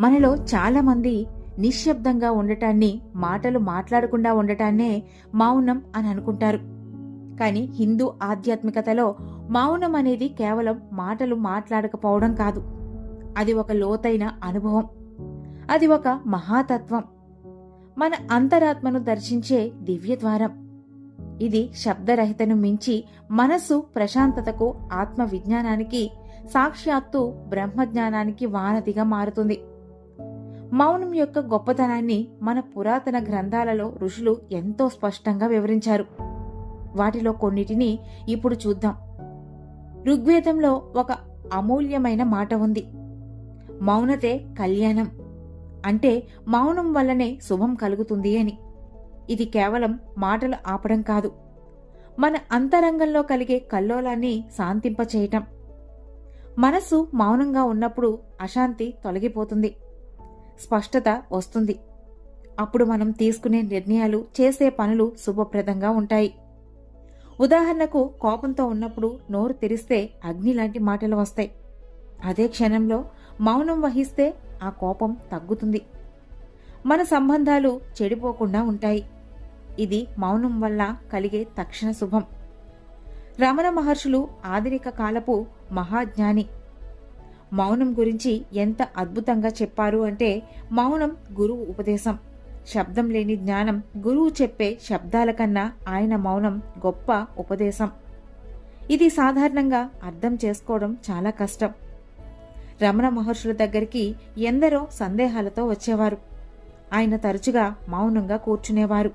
మనలో చాలామంది నిశ్శబ్దంగా ఉండటాన్ని మాటలు మాట్లాడకుండా ఉండటాన్నే మౌనం అని అనుకుంటారు. కానీ హిందూ ఆధ్యాత్మికతలో మౌనం అనేది కేవలం మాటలు మాట్లాడకపోవడం కాదు. అది ఒక లోతైన అనుభవం. అది ఒక మహాతత్వం. మన అంతరాత్మను దర్శించే దివ్యద్వారం. ఇది శబ్దరహితను మించి మనస్సు ప్రశాంతతకు ఆత్మ విజ్ఞానానికి సాక్షాత్తు బ్రహ్మజ్ఞానానికి వానతిగా మారుతుంది. మౌనం యొక్క గొప్పతనాన్ని మన పురాతన గ్రంథాలలో ఋషులు ఎంతో స్పష్టంగా వివరించారు. వాటిలో కొన్నిటిని ఇప్పుడు చూద్దాం. ఋగ్వేదంలో ఒక అమూల్యమైన మాట ఉంది. మౌనతే కళ్యాణం. అంటే మౌనం వల్లనే శుభం కలుగుతుంది అని. ఇది కేవలం మాటలు ఆపడం కాదు. మన అంతరంగంలో కలిగే కల్లోలాన్ని శాంతింపచేయటం. మనస్సు మౌనంగా ఉన్నప్పుడు అశాంతి తొలగిపోతుంది. స్పష్టత వస్తుంది. అప్పుడు మనం తీసుకునే నిర్ణయాలు చేసే పనులు శుభప్రదంగా ఉంటాయి. ఉదాహరణకు కోపంతో ఉన్నప్పుడు నోరు తెరిస్తే అగ్ని లాంటి మాటలు వస్తాయి. అదే క్షణంలో మౌనం వహిస్తే ఆ కోపం తగ్గుతుంది. మన సంబంధాలు చెడిపోకుండా ఉంటాయి. ఇది మౌనం వల్ల కలిగే తక్షణ శుభం. రమణ మహర్షులు ఆధునిక కాలపు మహాజ్ఞాని. మౌనం గురించి ఎంత అద్భుతంగా చెప్పారు అంటే మౌనం గురువు ఉపదేశం. శబ్దం లేని జ్ఞానం గురువు చెప్పే శబ్దాల కన్నా ఆయన మౌనం గొప్ప ఉపదేశం. ఇది సాధారణంగా అర్థం చేసుకోవడం చాలా కష్టం. రమణ మహర్షుల దగ్గరికి ఎందరో సందేహాలతో వచ్చేవారు. ఆయన తరచుగా మౌనంగా కూర్చునేవారు.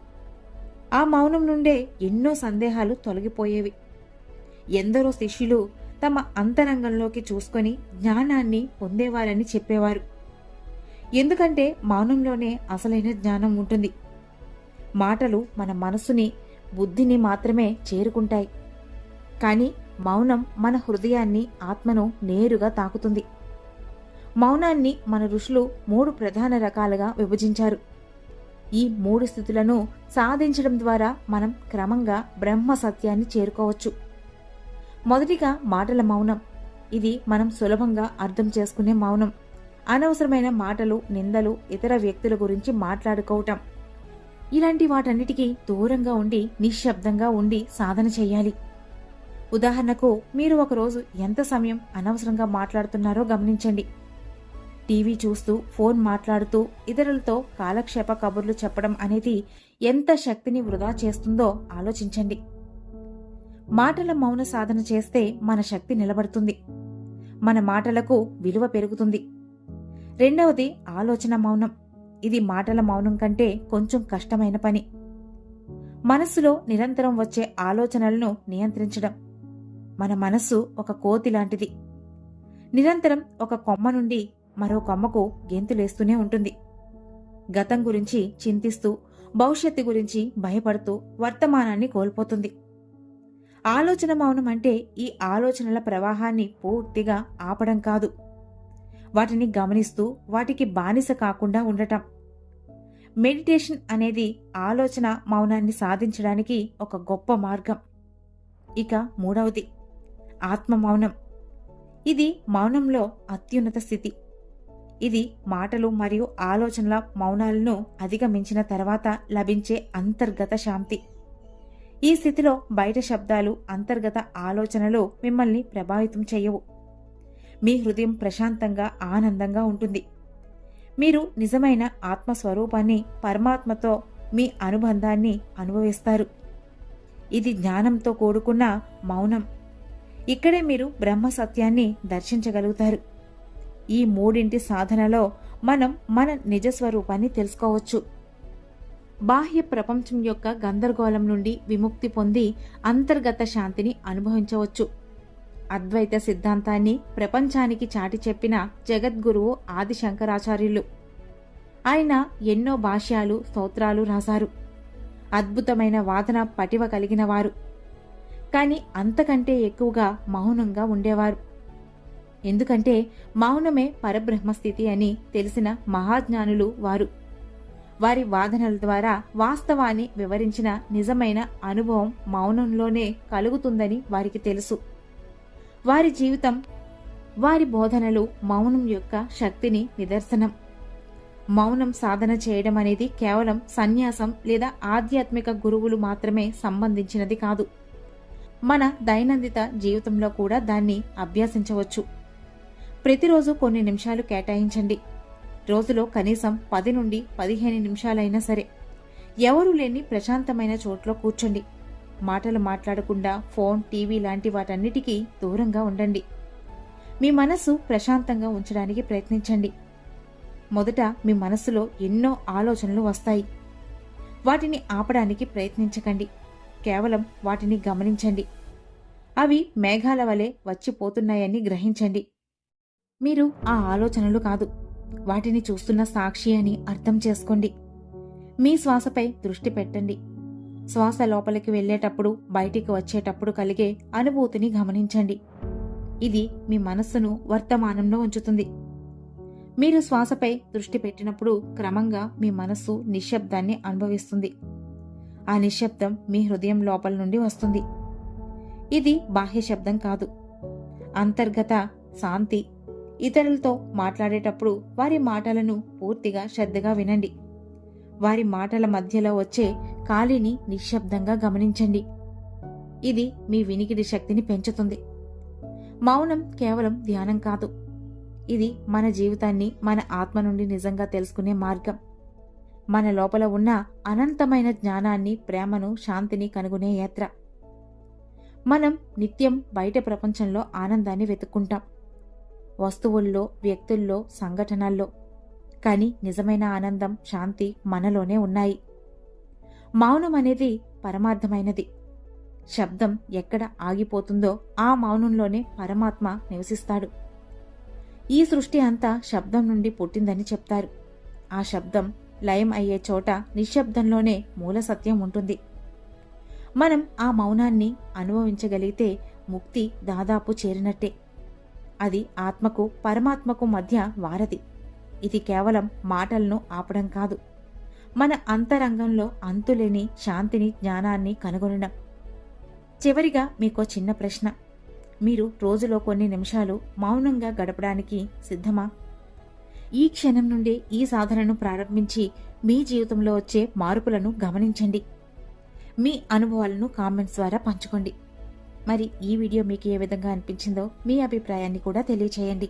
ఆ మౌనం నుండే ఎన్నో సందేహాలు తొలగిపోయేవి. ఎందరో శిష్యులు తమ అంతరంగంలోకి చూసుకొని జ్ఞానాన్ని పొందేవారని చెప్పేవారు. ఎందుకంటే మౌనంలోనే అసలైన జ్ఞానం ఉంటుంది. మాటలు మన మనసుని బుద్ధిని మాత్రమే చేరుకుంటాయి. కానీ మౌనం మన హృదయాన్ని ఆత్మను నేరుగా తాకుతుంది. మౌనాన్ని మన ఋషులు మూడు ప్రధాన రకాలుగా విభజించారు. ఈ మూడు స్థితులను సాధించడం ద్వారా మనం క్రమంగా బ్రహ్మ సత్యాన్ని చేరుకోవచ్చు. మొదటిగా మాటల మౌనం. ఇది మనం సులభంగా అర్థం చేసుకునే మౌనం. అనవసరమైన మాటలు నిందలు ఇతర వ్యక్తుల గురించి మాట్లాడుకోవటం. ఇలాంటి వాటన్నిటికీ దూరంగా ఉండి నిశ్శబ్దంగా ఉండి సాధన చేయాలి. ఉదాహరణకు మీరు ఒకరోజు ఎంత సమయం అనవసరంగా మాట్లాడుతున్నారో గమనించండి. టీవీ చూస్తూ ఫోన్ మాట్లాడుతూ ఇతరులతో కాలక్షేప కబుర్లు చెప్పడం అనేది ఎంత శక్తిని వృధా చేస్తుందో ఆలోచించండి. మాటల మౌన సాధన చేస్తే మన శక్తి నిలబడుతుంది. మన మాటలకు విలువ పెరుగుతుంది. రెండవది ఆలోచన మౌనం. ఇది మాటల మౌనం కంటే కొంచెం కష్టమైన పని. మనస్సులో నిరంతరం వచ్చే ఆలోచనలను నియంత్రించడం. మన మనస్సు ఒక కోతి లాంటిది. నిరంతరం ఒక కొమ్మ నుండి మరో కొమ్మకు గెంతులేస్తూనే ఉంటుంది. గతం గురించి చింతిస్తూ భవిష్యత్తు గురించి భయపడుతూ వర్తమానాన్ని కోల్పోతుంది. ఆలోచన మౌనం అంటే ఈ ఆలోచనల ప్రవాహాన్ని పూర్తిగా ఆపడం కాదు. వాటిని గమనిస్తూ వాటికి బానిస కాకుండా ఉండటం. మెడిటేషన్ అనేది ఆలోచన మౌనాన్ని సాధించడానికి ఒక గొప్ప మార్గం. ఇక మూడవది ఆత్మ మౌనం. ఇది మౌనంలో అత్యున్నత స్థితి. ఇది మాటలు మరియు ఆలోచనల మౌనాలను అధిగమించిన తర్వాత లభించే అంతర్గత శాంతి. ఈ స్థితిలో బయట శబ్దాలు అంతర్గత ఆలోచనలు మిమ్మల్ని ప్రభావితం చేయవు. మీ హృదయం ప్రశాంతంగా ఆనందంగా ఉంటుంది. మీరు నిజమైన ఆత్మస్వరూపాన్ని పరమాత్మతో మీ అనుబంధాన్ని అనుభవిస్తారు. ఇది జ్ఞానంతో కూడుకున్న మౌనం. ఇక్కడే మీరు బ్రహ్మ సత్యాన్ని దర్శించగలుగుతారు. ఈ మూడింటి సాధనలో మనం మన నిజస్వరూపాన్ని తెలుసుకోవచ్చు. బాహ్య ప్రపంచం యొక్క గందరగోళం నుండి విముక్తి పొంది అంతర్గత శాంతిని అనుభవించవచ్చు. అద్వైత సిద్ధాంతాన్ని ప్రపంచానికి చాటి చెప్పిన జగద్గురువు ఆది శంకరాచార్యులు ఆయన ఎన్నో భాష్యాలు స్తోత్రాలు రాశారు. అద్భుతమైన వాదన పటివ కలిగినవారు. కానీ అంతకంటే ఎక్కువగా మౌనంగా ఉండేవారు. ఎందుకంటే మౌనమే పరబ్రహ్మస్థితి అని తెలిసిన మహాజ్ఞానులు వారు. వారి వాదనల ద్వారా వాస్తవాన్ని వివరించిన నిజమైన అనుభవం మౌనంలోనే కలుగుతుందని వారికి తెలుసు. వారి జీవితం వారి బోధనలు మౌనం యొక్క శక్తిని నిదర్శనం. మౌనం సాధన చేయడం అనేది కేవలం సన్యాసం లేదా ఆధ్యాత్మిక గురువులు మాత్రమే సంబంధించినది కాదు. మన దైనందిత జీవితంలో కూడా దాన్ని అభ్యసించవచ్చు. ప్రతిరోజు కొన్ని నిమిషాలు కేటాయించండి. రోజులో కనీసం పది నుండి పదిహేను నిమిషాలైనా సరే. ఎవరూ లేని ప్రశాంతమైన చోట్లో కూర్చోండి. మాటలు మాట్లాడకుండా ఫోన్ టీవీ లాంటి వాటన్నిటికీ దూరంగా ఉండండి. మీ మనస్సు ప్రశాంతంగా ఉంచడానికి ప్రయత్నించండి. మొదట మీ మనస్సులో ఎన్నో ఆలోచనలు వస్తాయి. వాటిని ఆపడానికి ప్రయత్నించకండి. కేవలం వాటిని గమనించండి. అవి మేఘాల వలె వచ్చిపోతున్నాయని గ్రహించండి. మీరు ఆ ఆలోచనలు కాదు. వాటిని చూస్తున్న సాక్షి అని అర్థం చేసుకోండి. మీ శ్వాసపై దృష్టి పెట్టండి. శ్వాస లోపలికి వెళ్ళేటప్పుడు బయటికి వచ్చేటప్పుడు కలిగే అనుభూతిని గమనించండి. ఇది మీ మనస్సును వర్తమానంలో ఉంచుతుంది. మీరు శ్వాసపై దృష్టి పెట్టినప్పుడు క్రమంగా మీ మనస్సు నిశ్శబ్దాన్ని అనుభవిస్తుంది. ఆ నిశ్శబ్దం మీ హృదయం లోపల నుండి వస్తుంది. ఇది బాహ్య శబ్దం కాదు. అంతర్గత శాంతి ఇతరులతో మాట్లాడేటప్పుడు వారి మాటలను పూర్తిగా శ్రద్ధగా వినండి. వారి మాటల మధ్యలో వచ్చే ఖాళీని నిశ్శబ్దంగా గమనించండి. ఇది మీ వినికిడి శక్తిని పెంచుతుంది. మౌనం కేవలం ధ్యానం కాదు. ఇది మన జీవితాన్ని మన ఆత్మ నుండి నిజంగా తెలుసుకునే మార్గం. మన లోపల ఉన్న అనంతమైన జ్ఞానాన్ని ప్రేమను శాంతిని కనుగొనే యాత్ర. మనం నిత్యం బయట ప్రపంచంలో ఆనందాన్ని వెతుక్కుంటాం. వస్తువుల్లో వ్యక్తుల్లో సంఘటనల్లో. కానీ నిజమైన ఆనందం శాంతి మనలోనే ఉన్నాయి. మౌనం అనేది పరమార్థమైనది. శబ్దం ఎక్కడ ఆగిపోతుందో ఆ మౌనంలోనే పరమాత్మ నివసిస్తాడు. ఈ సృష్టి అంతా శబ్దం నుండి పుట్టిందని చెప్తారు. ఆ శబ్దం లయం అయ్యే చోట నిశ్శబ్దంలోనే మూల సత్యం ఉంటుంది. మనం ఆ మౌనాన్ని అనుభవించగలిగితే ముక్తి దాదాపు చేరినట్టే. అది ఆత్మకు పరమాత్మకు మధ్య వారధి. ఇది కేవలం మాటలను ఆపడం కాదు. మన అంతరంగంలో అంతులేని శాంతిని జ్ఞానాన్ని కనుగొనడం. చివరిగా మీకో చిన్న ప్రశ్న. మీరు రోజులో కొన్ని నిమిషాలు మౌనంగా గడపడానికి సిద్ధమా? ఈ క్షణం నుండి ఈ సాధనను ప్రారంభించి మీ జీవితంలో వచ్చే మార్పులను గమనించండి. మీ అనుభవాలను కామెంట్స్ ద్వారా పంచుకోండి. మరి ఈ వీడియో మీకు ఏ విధంగా అనిపించిందో మీ అభిప్రాయాన్ని కూడా తెలియచేయండి.